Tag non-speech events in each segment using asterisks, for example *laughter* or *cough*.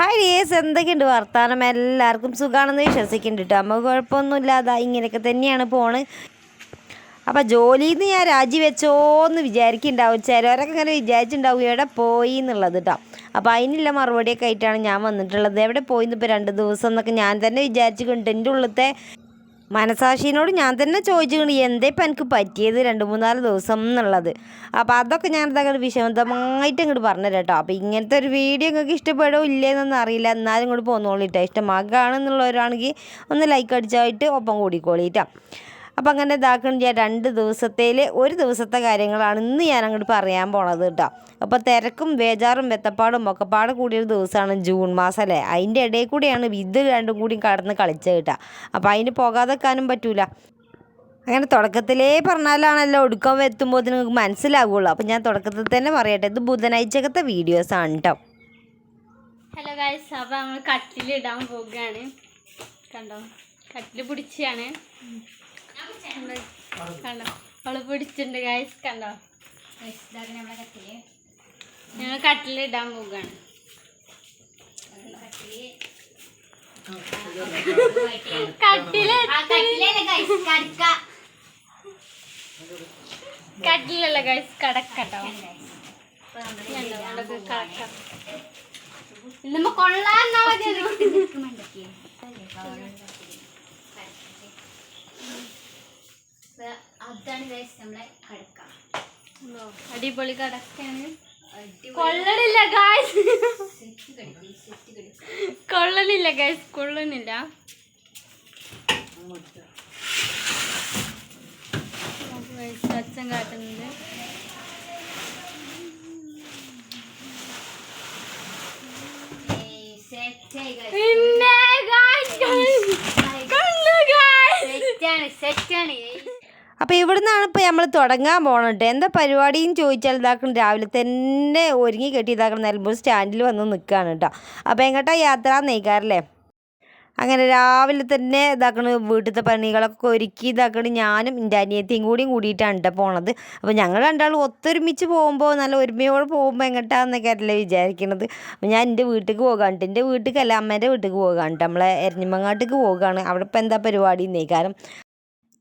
Hi dears എന്തൊക്കെയുണ്ട് വർത്താനം? എല്ലാവർക്കും സുഖമാണെന്ന് വിശ്വസിക്കുന്നുണ്ട് കേട്ടോ നമുക്ക് കുഴപ്പമൊന്നുമില്ലാതെ ഇങ്ങനെയൊക്കെ തന്നെയാണ് പോണ്. അപ്പം ജോലിയിൽ നിന്ന് ഞാൻ രാജിവെച്ചോന്ന് വിചാരിക്കുന്നുണ്ടാവും. ചിലവരൊക്കെ ഇങ്ങനെ വിചാരിച്ചിട്ടുണ്ടാവും എവിടെ പോയി എന്നുള്ളത് കേട്ടോ അപ്പോൾ അതിനുള്ള മറുപടിയൊക്കെ ആയിട്ടാണ് ഞാൻ വന്നിട്ടുള്ളത്. എവിടെ പോയി ഇപ്പോൾ രണ്ട് ദിവസം എന്നൊക്കെ ഞാൻ തന്നെ വിചാരിച്ചിട്ടുണ്ട്. എന്റെ ഉള്ളത്തെ മനസാക്ഷിനോട് ഞാൻ തന്നെ ചോദിച്ചിട്ടുണ്ട് എന്തേ ഇപ്പം എനിക്ക് പറ്റിയത് രണ്ട് മൂന്നാൽ ദിവസം എന്നുള്ളത്? അപ്പോൾ അതൊക്കെ ഞാൻ എന്താ വിശദമായിട്ട് ഇങ്ങോട്ട് പറഞ്ഞു കേട്ടോ അപ്പോൾ ഇങ്ങനത്തെ ഒരു വീഡിയോ നിങ്ങൾക്ക് ഇഷ്ടപ്പെടുമോ ഇല്ലയെന്നൊന്നും അറിയില്ല. എന്നാലും ഇങ്ങോട്ട് പോന്നോളിട്ടോ. ഇഷ്ടമാകാണെന്നുള്ളവരാണെങ്കിൽ ഒന്ന് ലൈക്ക് അടിച്ചായിട്ട് ഒപ്പം കൂടിക്കോളിട്ടോ. അപ്പോൾ അങ്ങനെ ഇതാക്കണം ഞാൻ രണ്ട് ദിവസത്തേൽ ഒരു ദിവസത്തെ കാര്യങ്ങളാണ് ഇന്ന് ഞാൻ അങ്ങോട്ട് പറയാൻ പോണത് കേട്ടോ അപ്പോൾ തിരക്കും ബേജാറും വെത്തപ്പാടും ഒക്കെപ്പാട് കൂടിയൊരു ദിവസമാണ് ജൂൺ മാസം അല്ലേ അതിന്റെ ഇടയിൽ കൂടിയാണ് ഇത് രണ്ടും കൂടി കടന്ന് കളിച്ച കേട്ടോ അപ്പോൾ അതിന് പോകാതെക്കാനും പറ്റൂല. അങ്ങനെ തുടക്കത്തിലേ പറഞ്ഞാലാണല്ലോ ഒടുക്കം എത്തുമ്പോൾ നിങ്ങൾക്ക് മനസ്സിലാകുള്ളൂ അപ്പോൾ ഞാൻ തുടക്കത്തിൽ തന്നെ പറയട്ടെ ഇത് ബുധനാഴ്ചക്കത്തെ ആണ് കേട്ടോ ഹലോ ഗായ്സ് അപ്പോൾ നമ്മൾ കട്ടിലിടാൻ പോകുകയാണ് കണ്ടോ? കട്ടിൽ പിടിച്ചാണ് കണ്ടോ? അവൾ പിടിച്ചിട്ടുണ്ട് ഗായ്സ് കണ്ടോ? ഞങ്ങൾ കട്ടിലിടാൻ കട്ടിൽ. കട്ടിലല്ല ഗൈസ് കടക്കട്ടോ കടക്കാം നമ്മ കൊള്ളാന്നാ മതി അതാണ് ഗൈസ് നമ്മളെ കടക്ക. അടിപൊളി കടക്കാണ് കൊള്ളണില്ല ഗായ്സ് കൊള്ളണില്ല. ഗായ്സ് കൊള്ളണില്ല അച്ഛൻ കാട്ടുന്നുണ്ട് സെറ്റ് പിന്നെ അപ്പോൾ ഇവിടുന്നാണ് ഇപ്പോൾ നമ്മൾ തുടങ്ങാൻ പോകണത് എന്താ പരിപാടിയും ചോദിച്ചാൽ ഇതാക്കണം രാവിലെ തന്നെ ഒരുങ്ങി കെട്ടി ഇതാക്കണം നിലമ്പൂർ സ്റ്റാൻഡിൽ വന്ന് നിൽക്കുകയാണ് കേട്ടോ അപ്പോൾ എങ്ങോട്ടാ യാത്ര നെയ്ക്കാറല്ലേ? അങ്ങനെ രാവിലെ തന്നെ ഇതാക്കണ് വീട്ടിലത്തെ പണികളൊക്കെ ഒരുക്കി ഇതാക്കണ് ഞാനും എന്റെ അനിയത്തിയും കൂടിയും കൂടിയിട്ടാണ് കേട്ടോ പോണത്. അപ്പോൾ ഞങ്ങൾ രണ്ടാളും ഒത്തൊരുമിച്ച് പോകുമ്പോൾ നല്ല ഒരുമയോടെ പോകുമ്പോൾ എങ്ങോട്ടാന്നൊക്കെ അല്ലേ വിചാരിക്കണത്. അപ്പോൾ ഞാൻ എന്റെ വീട്ടിലേക്ക് പോകാണ്ട് എന്റെ വീട്ടിലേക്കല്ല അമ്മേന്റെ വീട്ടിലേക്ക് പോകാണ്ട് നമ്മളെ എരഞ്ഞിമങ്ങാട്ടേക്ക് പോകുകയാണ് അവിടെ ഇപ്പം എന്താ പരിപാടി നെയ്ക്കാരം?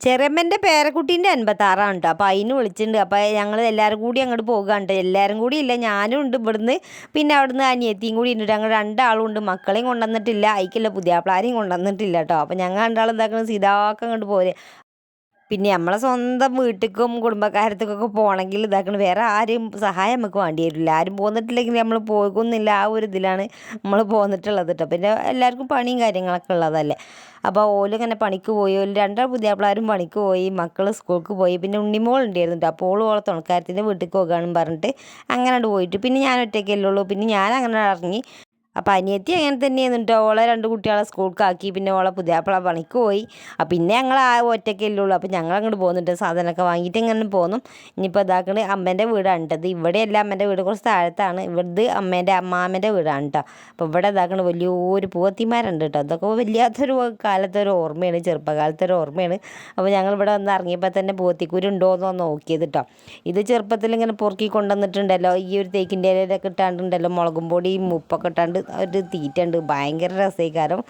ചെറിയമ്മന്റെ പേരക്കുട്ടീന്റെ അൻപത്താറാണ് കേട്ടോ അപ്പോൾ അതിന് വിളിച്ചിട്ടുണ്ട്. അപ്പോൾ ഞങ്ങൾ എല്ലാവരും കൂടി അങ്ങോട്ട് പോകുകയുണ്ട് എല്ലാവരും കൂടി ഇല്ല. ഞാനും ഉണ്ട് ഇവിടുന്ന്. പിന്നെ അവിടുന്ന് അനിയത്തിയും കൂടി ഉണ്ട്. ഞങ്ങൾ രണ്ടാളും ഉണ്ട്. മക്കളെയും കൊണ്ടുവന്നിട്ടില്ല. അയക്കില്ല. പുതിയാപ്പിളാരെയും കൊണ്ടുവന്നിട്ടില്ല കേട്ടോ. അപ്പോൾ ഞങ്ങൾ രണ്ടാളും എന്താക്കണം? സീതാക്കം അങ്ങോട്ട് പോരെ. പിന്നെ നമ്മളെ സ്വന്തം വീട്ടിലേക്കും കുടുംബക്കാരത്തേക്കൊക്കെ പോകണമെങ്കിൽ ഇതാക്കണം. വേറെ ആരും സഹായം നമുക്ക് വേണ്ടി വരില്ല ആരും പോന്നിട്ടില്ലെങ്കിൽ നമ്മൾ പോകുന്നില്ല. ആ ഒരു ഇതിലാണ് നമ്മൾ പോന്നിട്ടുള്ളത് കേട്ടോ പിന്നെ എല്ലാവർക്കും പണിയും കാര്യങ്ങളൊക്കെ ഉള്ളതല്ലേ. അപ്പോൾ ഓൽ ഇങ്ങനെ പണിക്ക് പോയി. ഓൽ രണ്ടാൾ പുതിയാപ്പിളാരും പണിക്ക് പോയി. മക്കൾ സ്കൂൾക്ക് പോയി. പിന്നെ ഉണ്ണിമോൾ ഉണ്ടായിരുന്നു കേട്ടോ അപ്പോൾ ഓൾ ഓളെ തുണക്കാരത്തിന്റെ വീട്ടിൽ പോകാനും പറഞ്ഞിട്ട് അങ്ങനെ പോയിട്ട് പിന്നെ ഞാൻ ഒറ്റയ്ക്കല്ലേ ഉള്ളൂ. പിന്നെ ഞാൻ അങ്ങനെ ഇറങ്ങി അപ്പോൾ അനിയത്തി അങ്ങനെ തന്നെയായിരുന്നു. കേട്ടോ ഓളെ രണ്ട് കുട്ടികളെ സ്കൂൾക്ക് ആക്കി പിന്നെ ഓളെ പുതിയാപ്പിള പണിക്ക് പോയി. അപ്പം പിന്നെ ഞങ്ങൾ ആ ഒറ്റയ്ക്കല്ലേ ഉള്ളൂ. അപ്പം ഞങ്ങൾ അങ്ങോട്ട് പോകുന്നുണ്ട് സാധനമൊക്കെ വാങ്ങിയിട്ട് ഇങ്ങനെ പോന്നു. ഇനിയിപ്പോൾ ഇതാക്കണ അമ്മേന്റെ വീടാണ് കേട്ടത് ഇവിടെയല്ല അമ്മേന്റെ വീട് കുറച്ച് താഴത്താണ്. ഇവിടുത്തെ അമ്മേന്റെ അമ്മാമ്മേന്റെ വീടാണ് കേട്ടോ. അപ്പോൾ ഇവിടെ ഇതാക്കണ വലിയൊരു പൂവത്തിമാരുണ്ട് കേട്ടോ. അതൊക്കെ വലിയാത്തൊരു കാലത്തൊരു ഓർമ്മയാണ്. ചെറുപ്പകാലത്തെ ഒരു ഓർമ്മയാണ്. അപ്പോൾ ഞങ്ങൾ ഇവിടെ വന്ന് ഇറങ്ങിയപ്പോൾ തന്നെ പൂവത്തിക്കൂരുണ്ടോ എന്നോ നോക്കിയത് കേട്ടോ. ഇത് ചെറുപ്പത്തിൽ ഇങ്ങനെ പൊറുക്കി കൊണ്ടുവന്നിട്ടുണ്ടല്ലോ. ഈ ഒരു തേക്കിന്റെ ഇലയിലൊക്കെ ഇട്ടാണ്ടുണ്ടല്ലോ. മുളകും പൊടിയും ഉപ്പൊക്കെ ഇട്ടാണ്ട് ഒരു തീറ്റ ഉണ്ട് ഭയങ്കര രസീകാരം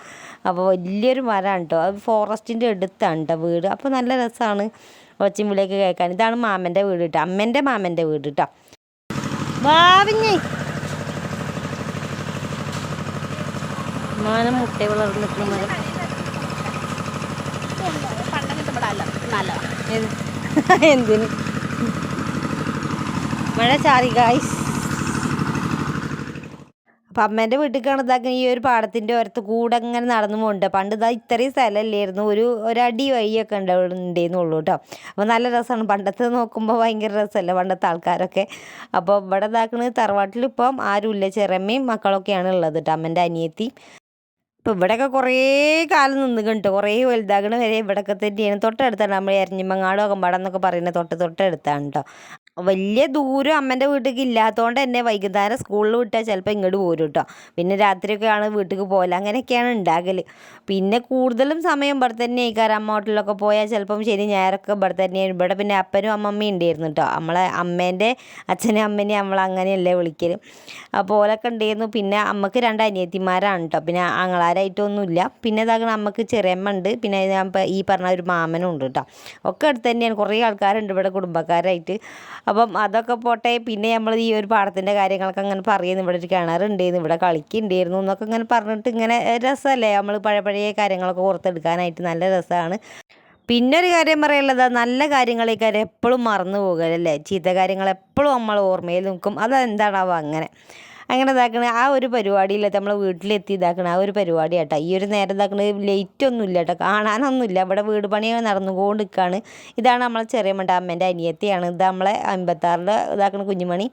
അപ്പോൾ വലിയൊരു മരമാണ് കേട്ടോ അത് ഫോറസ്റ്റിന്റെ അടുത്താണ് കേട്ടോ വീട്. അപ്പോൾ നല്ല രസമാണ് ഒച്ചയും വിളിയൊക്കെ കേൾക്കാൻ. ഇതാണ് മാമന്റെ വീട് കേട്ടോ അമ്മേന്റെ മാമന്റെ വീട് കേട്ടോ വാവിഞ്ഞേ. മാനം മുട്ട ഏത്? എന്തിന്? മഴ ചാറി ഗായ്സ് അപ്പം അമ്മേന്റെ വീട്ടിൽ കാണുന്നതാക്കി ഈ ഒരു പാടത്തിന്റെ ഓരത്ത് കൂടെ അങ്ങനെ നടന്നു പോകുന്നുണ്ട് പണ്ട് ഇതാ ഇത്രയും സ്ഥലമല്ലായിരുന്നു. ഒരു ഒരടി വഴിയൊക്കെ ഉണ്ട് അവിടെ കേട്ടോ. അപ്പോൾ നല്ല രസമാണ്. പണ്ടത്തെ നോക്കുമ്പോൾ ഭയങ്കര രസമല്ലേ പണ്ടത്തെ ആൾക്കാരൊക്കെ. അപ്പോൾ ഇവിടെ ഇതാക്കുന്നത് തറവാട്ടിൽ ഇപ്പം ആരുമില്ല. ചെറമ്മയും മക്കളൊക്കെയാണ് ഉള്ളത് കേട്ടോ അമ്മേന്റെ അനിയത്തി ഇപ്പോൾ ഇവിടെയൊക്കെ കുറേ കാലം നിന്നുകൊണ്ട് കുറേ വലുതാകണ വരെ ഇവിടെയൊക്കെ തന്നെയാണ്. തൊട്ടടുത്താണ് നമ്മൾ എരഞ്ഞിമങ്ങാടോ അകമ്പാടം എന്നൊക്കെ പറയുന്നത് തൊട്ട് തൊട്ടടുത്താണ് കേട്ടോ. വലിയ ദൂരം അമ്മേന്റെ വീട്ടിലേക്ക് ഇല്ലാത്തതുകൊണ്ട് തന്നെ വൈകുന്നേരം സ്കൂളിൽ വിട്ടാൽ ചിലപ്പോൾ ഇങ്ങോട്ട് പോരും കേട്ടോ പിന്നെ രാത്രിയൊക്കെയാണ് വീട്ടിലേക്ക് പോകൽ അങ്ങനെയൊക്കെയാണ് ഉണ്ടാകൽ പിന്നെ കൂടുതലും സമയം ഇവിടെ തന്നെ ആയിക്കാരം. അമ്മ ഹോട്ടലിലൊക്കെ പോയാൽ ചിലപ്പം ശരി ഞായറൊക്കെ ഇവിടെ തന്നെയാണ് ഇവിടെ പിന്നെ അപ്പനും അമ്മമ്മയും ഉണ്ടായിരുന്നു കേട്ടോ നമ്മളെ അമ്മേന്റെ അച്ഛനും അമ്മേനെയും നമ്മൾ അങ്ങനെയല്ലേ വിളിക്കൽ അപ്പോൾ ഓലൊക്കെ ഉണ്ടായിരുന്നു പിന്നെ അമ്മയ്ക്ക് രണ്ട് അനിയത്തിമാരാണ് കേട്ടോ പിന്നെ ആങ്ങളാരായിട്ടൊന്നുമില്ല പിന്നെ ഇതാകണം അമ്മയ്ക്ക് ചെറിയമ്മ ഉണ്ട് പിന്നെ ഈ പറഞ്ഞ ഒരു മാമനും ഉണ്ട് കേട്ടോ ഒക്കെ അടുത്ത് തന്നെയാണ്. കുറേ ആൾക്കാരുണ്ട് ഇവിടെ കുടുംബക്കാരായിട്ട്. അപ്പം അതൊക്കെ പോട്ടെ പിന്നെ നമ്മൾ ഈ ഒരു പാടത്തിന്റെ കാര്യങ്ങളൊക്കെ അങ്ങനെ പറയുന്നു ഇവിടെ ഒരു കിണറുണ്ടായിരുന്നു ഇവിടെ കളിക്കുന്നുണ്ടായിരുന്നു എന്നൊക്കെ ഇങ്ങനെ പറഞ്ഞിട്ട് ഇങ്ങനെ രസമല്ലേ? നമ്മൾ പഴയ പഴയ കാര്യങ്ങളൊക്കെ ഓർത്തെടുക്കാനായിട്ട് നല്ല രസമാണ്. പിന്നെ ഒരു കാര്യം പറയാനുള്ളത് നല്ല കാര്യങ്ങളേക്കാരം എപ്പോഴും മറന്നു പോകലല്ലേ ചീത്ത കാര്യങ്ങൾ എപ്പോഴും നമ്മൾ ഓർമ്മയിൽ നിൽക്കും. അതെന്താണാവോ അങ്ങനെ. അങ്ങനെ ഇതാക്കണ. ആ ഒരു പരിപാടിയില്ല നമ്മളെ വീട്ടിലെത്തി ഇതാക്കണ. ആ ഒരു പരിപാടി കേട്ടോ ഈ ഒരു നേരം ഇതാക്കണ ലൈറ്റ് ഒന്നും ഇല്ല കേട്ടോ കാണാനൊന്നുമില്ല. ഇവിടെ വീട് പണി നടന്നുകൊണ്ട് നിൽക്കുകയാണ് ഇതാണ് നമ്മളെ ചെറിയ മണ്ട അമ്മേന്റെ അനിയത്തിയാണ്. ഇത് നമ്മളെ അമ്പത്താറിന്റെ ഇതാക്കണ കുഞ്ഞുമണി.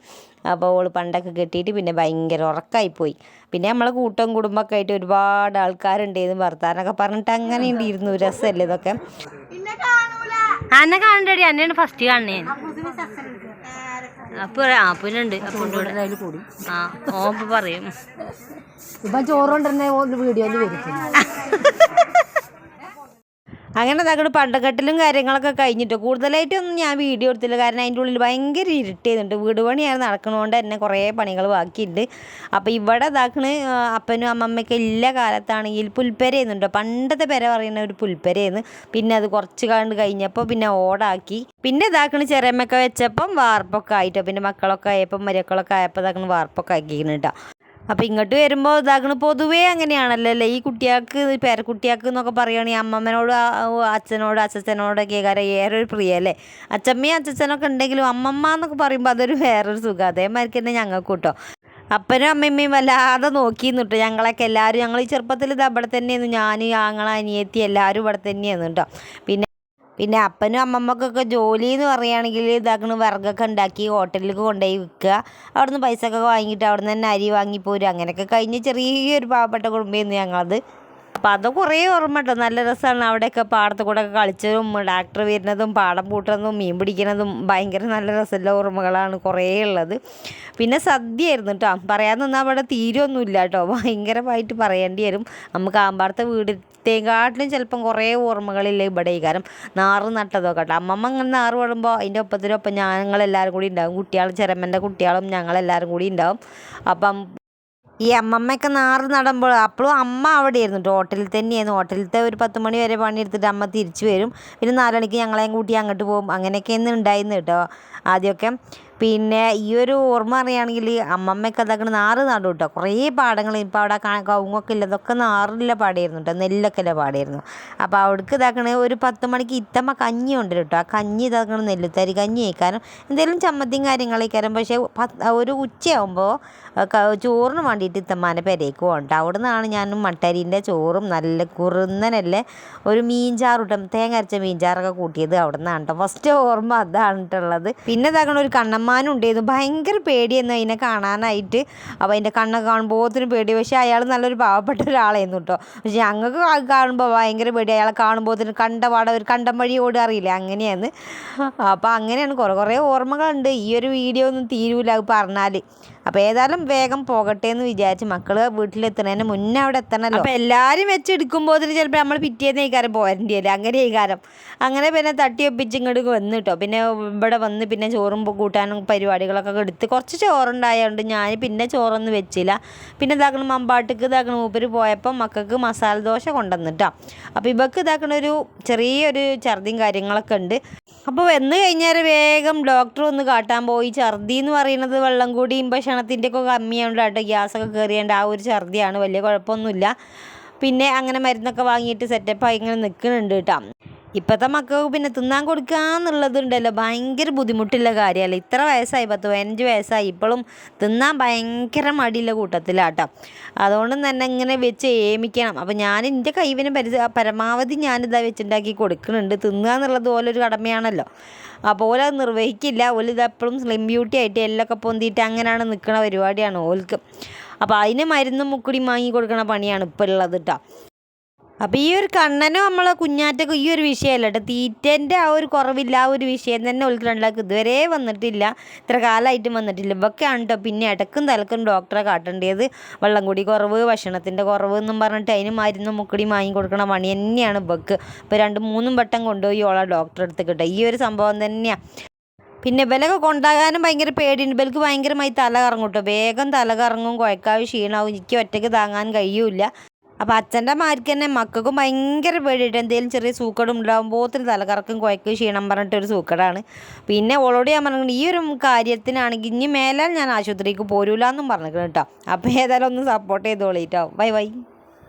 അപ്പോൾ ഓൾ പണ്ടൊക്കെ കെട്ടിയിട്ട് പിന്നെ ഭയങ്കര ഉറക്കമായി പോയി പിന്നെ നമ്മളെ കൂട്ടം കുടുംബമൊക്കെ ആയിട്ട് ഒരുപാട് ആൾക്കാരുണ്ടായിരുന്നു വർത്താനൊക്കെ പറഞ്ഞിട്ട് അങ്ങനെ ഉണ്ടായിരുന്നു രസമല്ലേ ഇതൊക്കെ? അന്നെ കാണണ്ടടി. അന്നെയാണ് ഫസ്റ്റ് കാണണേ. അപ്പൊ കൂടി. ആ ഓപ്പ പറയും. ഇപ്പൊ ചോറുകൊണ്ടിരുന്ന വീഡിയോയിൽ വരും. *laughs* അങ്ങനെ തകട് പണ്ടക്കെട്ടിലും കാര്യങ്ങളൊക്കെ കഴിഞ്ഞിട്ട് കൂടുതലായിട്ടൊന്നും ഞാൻ വീഡിയോ എടുത്തില്ല. കാരണം അതിന്റെ ഉള്ളിൽ ഭയങ്കര ഇരുട്ടുന്നുണ്ട് വീട് പണിയാണ് നടക്കണതുകൊണ്ട് തന്നെ കുറേ പണികൾ ബാക്കിയുണ്ട്. അപ്പോൾ ഇവിടെ ഇതാക്കണ് അപ്പനും അമ്മമ്മയ്ക്ക് എല്ലാ കാലത്താണെങ്കിൽ പുൽപ്പരയെന്നുണ്ടോ പണ്ടത്തെ പെര പറയുന്ന ഒരു പുൽപ്പരയെന്ന് പിന്നെ അത് കുറച്ച് കണ്ട് കഴിഞ്ഞപ്പോൾ പിന്നെ ഓടാക്കി. പിന്നെ ഇതാക്കണ് ചെറിയമ്മയൊക്കെ വെച്ചപ്പം വാർപ്പൊക്കെ ആയിട്ടോ. പിന്നെ മക്കളൊക്കെ ആയപ്പം മരക്കളൊക്കെ ആയപ്പോൾ ഇതാക്കണ് വാർപ്പൊക്കെ ആക്കിയിരുന്നു കേട്ടോ അപ്പോൾ ഇങ്ങോട്ട് വരുമ്പോൾ ഇതാക്കണ പൊതുവേ അങ്ങനെയാണല്ലോ അല്ലേ ഈ കുട്ടികൾക്ക് പേരക്കുട്ടികൾക്ക് എന്നൊക്കെ പറയുകയാണെങ്കിൽ അമ്മമ്മനോട് അച്ഛനോട് അച്ഛച്ചനോടൊക്കെ കാര്യം ഏറെ ഒരു പ്രിയ അല്ലേ അച്ഛമ്മയും അച്ഛനൊക്കെ ഉണ്ടെങ്കിലും അമ്മമ്മ എന്നൊക്കെ പറയുമ്പോൾ അതൊരു വേറൊരു സുഖം. അതേമാതിരി തന്നെ ഞങ്ങൾക്ക് കേട്ടോ അപ്പനും അമ്മമ്മയും വല്ലാതെ നോക്കി നിട്ടോ ഞങ്ങളൊക്കെ എല്ലാവരും ഞങ്ങൾ ഈ ചെറുപ്പത്തിൽ ഇത് അവിടെ തന്നെയായിരുന്നു. ഞാൻ ഞങ്ങളെ അനിയത്തി എല്ലാവരും ഇവിടെ തന്നെയായിരുന്നു കേട്ടോ പിന്നെ പിന്നെ അപ്പനും അമ്മമ്മക്കൊക്കെ ജോലി എന്ന് പറയുകയാണെങ്കിൽ ഇതാക്കണ വിറകൊക്കെ ഉണ്ടാക്കി ഹോട്ടലിലേക്ക് കൊണ്ടുപോയി വിൽക്കുക. അവിടെ നിന്ന് പൈസ ഒക്കെ വാങ്ങിയിട്ട് അവിടെ നിന്ന് തന്നെ അരി വാങ്ങിപ്പോരും അങ്ങനെയൊക്കെ കഴിഞ്ഞ് ചെറിയൊരു പാവപ്പെട്ട കുടുംബമായിരുന്നു ഞങ്ങളത്. അപ്പോൾ അത് കുറേ ഓർമ്മ കേട്ടോ നല്ല രസമാണ് അവിടെയൊക്കെ പാടത്ത് കൂടെ ഒക്കെ കളിച്ചതും ട്രാക്ടർ വരുന്നതും പാടം പൂട്ടുന്നതും മീൻ പിടിക്കുന്നതും ഭയങ്കര നല്ല രസമുള്ള ഓർമ്മകളാണ് കുറേ ഉള്ളത്. പിന്നെ സദ്യയായിരുന്നു കേട്ടോ. പറയാൻ നിന്നാൽ അവിടെ തീരൊന്നുമില്ല കേട്ടോ. ഭയങ്കരമായിട്ട് പറയേണ്ടി വരും. നമുക്ക് ആമ്പാടത്തെ വീടത്തേക്കാട്ടിലും ചിലപ്പം കുറേ ഓർമ്മകളില്ല ഇവിടെ. ഈ കാരം നാറ് നട്ടതൊക്കെ കേട്ടോ. അമ്മമ്മ അങ്ങനെ നാറ് വിടുമ്പോൾ അതിന്റെ ഒപ്പത്തിനൊപ്പം ഞങ്ങളെല്ലാവരും കൂടി ഉണ്ടാവും. കുട്ടികൾ ചെറമ്മന്റെ കുട്ടികളും ഞങ്ങളെല്ലാവരും കൂടി ഉണ്ടാവും. അപ്പം ഈ അമ്മമ്മയൊക്കെ നാറ് നടുമ്പോൾ അപ്പോഴും അമ്മ അവിടെ ആയിരുന്നു കേട്ടോ ഹോട്ടലിൽ തന്നെയായിരുന്നു. ഹോട്ടലിലത്തെ ഒരു പത്ത് മണി വരെ പണിയെടുത്തിട്ട് അമ്മ തിരിച്ചു വരും. പിന്നെ നാല് മണിക്ക് ഞങ്ങളെയും കൂട്ടി അങ്ങോട്ട് പോകും. അങ്ങനെയൊക്കെയാണ് ഉണ്ടായിരുന്നു കേട്ടോ ആദ്യമൊക്കെ പിന്നെ ഈ ഒരു ഓർമ്മ അറിയുകയാണെങ്കിൽ അമ്മമ്മയൊക്കെ അതൊക്കെ നാറ് നടും കേട്ടോ. കുറേ പാടങ്ങൾ ഇപ്പോൾ അവിടെ കവുങ്ങൊക്കെ ഇല്ല ഇതൊക്കെ നാറില്ല പാടായിരുന്നു കേട്ടോ. നെല്ലൊക്കെ ഇല്ല പാടായിരുന്നു. അപ്പോൾ അവിടേക്ക് ഇതാക്കണ ഒരു പത്ത് മണിക്ക് ഇത്തമ്മ കഞ്ഞി ഉണ്ട് കേട്ടോ. ആ കഞ്ഞി ഇതാക്കണ നെല്ലുത്തരി കഞ്ഞി കഴിക്കാനും എന്തെങ്കിലും ചമ്മന്തിയും കാര്യങ്ങളൊക്കെ പക്ഷേ ഒരു ഉച്ചയാകുമ്പോൾ ചോറിന് വേണ്ടിയിട്ട് ഇത്തമ്മാന്റെ പെരേക്ക് പോകണ്ട അവിടെ നിന്നാണ് ഞാൻ മട്ടരീന്റെ ചോറും നല്ല കുറുന്നനല്ലേ ഒരു മീൻചാറ് കിട്ടും തേങ്ങ അരച്ച മീൻചാറൊക്കെ കൂട്ടിയത് അവിടെ നിന്നാണ് കേട്ടോ. ഫസ്റ്റ് ഓർമ്മ അതാണ് കേട്ടുള്ളത് പിന്നെ ഇതാക്കണ ഒരു കണ്ണന്മാനും ഉണ്ടായിരുന്നു. ഭയങ്കര പേടിയായിരുന്നു അതിനെ കാണാനായിട്ട്. അപ്പോൾ അതിന്റെ കണ്ണ് കാണുമ്പോൾ ഒത്തിരി പേടി. പക്ഷേ അയാൾ നല്ലൊരു പാവപ്പെട്ട ഒരാളായിരുന്നു കേട്ടോ പക്ഷേ ഞങ്ങൾക്ക് കാണുമ്പോൾ ഭയങ്കര പേടി. അയാളെ കാണുമ്പോഴത്തിന് കണ്ട പാട ഒരു കണ്ടം വഴി ഓടി അറിയില്ല. അങ്ങനെയാണ്. അപ്പോൾ അങ്ങനെയാണ്. കുറേ കുറേ ഓർമ്മകളുണ്ട്. ഈ ഒരു വീഡിയോ ഒന്നും തീരൂല പറഞ്ഞാൽ അപ്പോൾ ഏതായാലും വേഗം പോകട്ടെ എന്ന് വിചാരിച്ച് മക്കൾ വീട്ടിലെത്തുന്നതിന് മുന്നേ അവിടെ എത്തണമല്ലോ അപ്പോൾ എല്ലാവരും വെച്ചെടുക്കുമ്പോൾ ചിലപ്പോൾ നമ്മൾ പിറ്റേന്ന് ഈ പോരേണ്ടി അല്ലേ അങ്ങനെ കാരം അങ്ങനെ പിന്നെ തട്ടി ഒപ്പിച്ച് ഇങ്ങോട്ട് വന്നു കേട്ടോ പിന്നെ ഇവിടെ വന്ന് പിന്നെ ചോറും കൂട്ടാനും പരിപാടികളൊക്കെ എടുത്ത് കുറച്ച് ചോറുണ്ടായതുകൊണ്ട് ഞാൻ പിന്നെ ചോറൊന്നും വെച്ചില്ല. പിന്നെ ഇതാക്കണം മമ്പാട്ടിക്ക് ഇതാക്കണം മൂപ്പര് പോയപ്പോൾ മക്കൾക്ക് മസാല ദോശ കൊണ്ടുവന്നിട്ടോ. അപ്പോൾ ഇവക്ക് ഇതാക്കണ ഒരു ചെറിയൊരു ഛർദിയും കാര്യങ്ങളൊക്കെ ഉണ്ട്. അപ്പോൾ വന്നു കഴിഞ്ഞാൽ വേഗം ഡോക്ടർ ഒന്ന് കാട്ടാൻ പോയി. ഛർദി എന്ന് പറയുന്നത് വെള്ളം കൂടിയും ഭക്ഷണത്തിന്റെ ഒക്കെ കമ്മിയാണ്ട് കേട്ടോ ഗ്യാസൊക്കെ കയറിയേണ്ട ആ ഒരു ഛർദിയാണ്. വലിയ കുഴപ്പമൊന്നുമില്ല. പിന്നെ അങ്ങനെ മരുന്നൊക്കെ വാങ്ങിയിട്ട് സെറ്റപ്പായി ഇങ്ങനെ നിൽക്കുന്നുണ്ട് കേട്ടോ. ഇപ്പോഴത്തെ മക്കൾക്ക് പിന്നെ തിന്നാൻ കൊടുക്കുക എന്നുള്ളതുണ്ടല്ലോ. ഭയങ്കര ബുദ്ധിമുട്ടുള്ള കാര്യമല്ല ഇത്ര വയസ്സായി പത്ത് പതിനഞ്ച് വയസ്സായി. ഇപ്പോഴും തിന്നാൻ ഭയങ്കര മടിയുള്ള കൂട്ടത്തിലാട്ടോ. അതുകൊണ്ട് തന്നെ ഇങ്ങനെ വെച്ച് ഏമിക്കണം. അപ്പോൾ ഞാൻ എന്റെ കൈവിന് പരിസ പരമാവധി ഞാനിതാ വെച്ചുണ്ടാക്കി കൊടുക്കുന്നുണ്ട്. തിന്നുക എന്നുള്ളത് ഓലൊരു കടമയാണല്ലോ. അപ്പോൾ ഓലത് നിർവഹിക്കില്ല. ഓല ഇതെപ്പോഴും സ്ലിം ബ്യൂട്ടി ആയിട്ട് എല്ലൊക്കെ പൊന്തിയിട്ട് അങ്ങനെയാണ് നിൽക്കുന്ന പരിപാടിയാണ് ഓൽക്ക്. അപ്പോൾ അതിന് മരുന്നും മുക്കുടി വാങ്ങി കൊടുക്കണ പണിയാണ് ഇപ്പോൾ ഉള്ളത് കേട്ടോ അപ്പോൾ ഈ ഒരു കണ്ണനും നമ്മളെ കുഞ്ഞാറ്റക്കും ഈ ഒരു വിഷയമല്ല കേട്ടോ തീറ്റന്റെ ആ ഒരു കുറവില്ല ആ ഒരു വിഷയം തന്നെ ഓൾക്ക് ഇതുവരെ വന്നിട്ടില്ല. ഇത്ര കാലമായിട്ടും വന്നിട്ടില്ല. ഇവൊക്കെയാണ് കേട്ടോ പിന്നെ ഇടക്കും തലക്കും ഡോക്ടറെ കാട്ടേണ്ടത്. വെള്ളം കൂടി കുറവ് ഭക്ഷണത്തിന്റെ കുറവ് എന്നും പറഞ്ഞിട്ട് അതിന് മരുന്നും മുക്കടി വാങ്ങി കൊടുക്കണ പണി തന്നെയാണ് ഇവക്ക്. ഇപ്പോൾ രണ്ട് മൂന്നും വട്ടം കൊണ്ടുപോയി ഓളെ ഡോക്ടറെ അടുത്ത് കിട്ടുക ഈ ഒരു സംഭവം തന്നെയാണ് പിന്നെ ഇവലൊക്കെ കൊണ്ടാകാനും ഭയങ്കര പേടിയുണ്ട്. ഇവൽക്ക് ഭയങ്കരമായി തല കറങ്ങും കേട്ടോ വേഗം തല കറങ്ങും കുഴക്കാവ് ക്ഷീണാവും. എനിക്ക് ഒറ്റയ്ക്ക് താങ്ങാൻ കഴിയൂല അപ്പോൾ അച്ഛന്റെ മാർക്ക് തന്നെ മക്കൾക്കും ഭയങ്കര പേടിയിട്ട് എന്തെങ്കിലും ചെറിയ സൂക്കട് ഉണ്ടാകുമ്പോത്തിന് തലകറക്കും കുഴക്കും ക്ഷീണം പറഞ്ഞിട്ട് ഒരു സൂക്കടാണ്. പിന്നെ ഓളോട് ഞാൻ പറഞ്ഞു ഈ ഒരു കാര്യത്തിനാണെങ്കിൽ ഇനി മേലാൽ ഞാൻ ആശുപത്രിക്ക് പോരൂല എന്നും പറഞ്ഞിരിക്കണം കേട്ടോ അപ്പോൾ ഏതായാലും ഒന്ന് സപ്പോർട്ട് ചെയ്തോളീട്ടോ. Bye bye.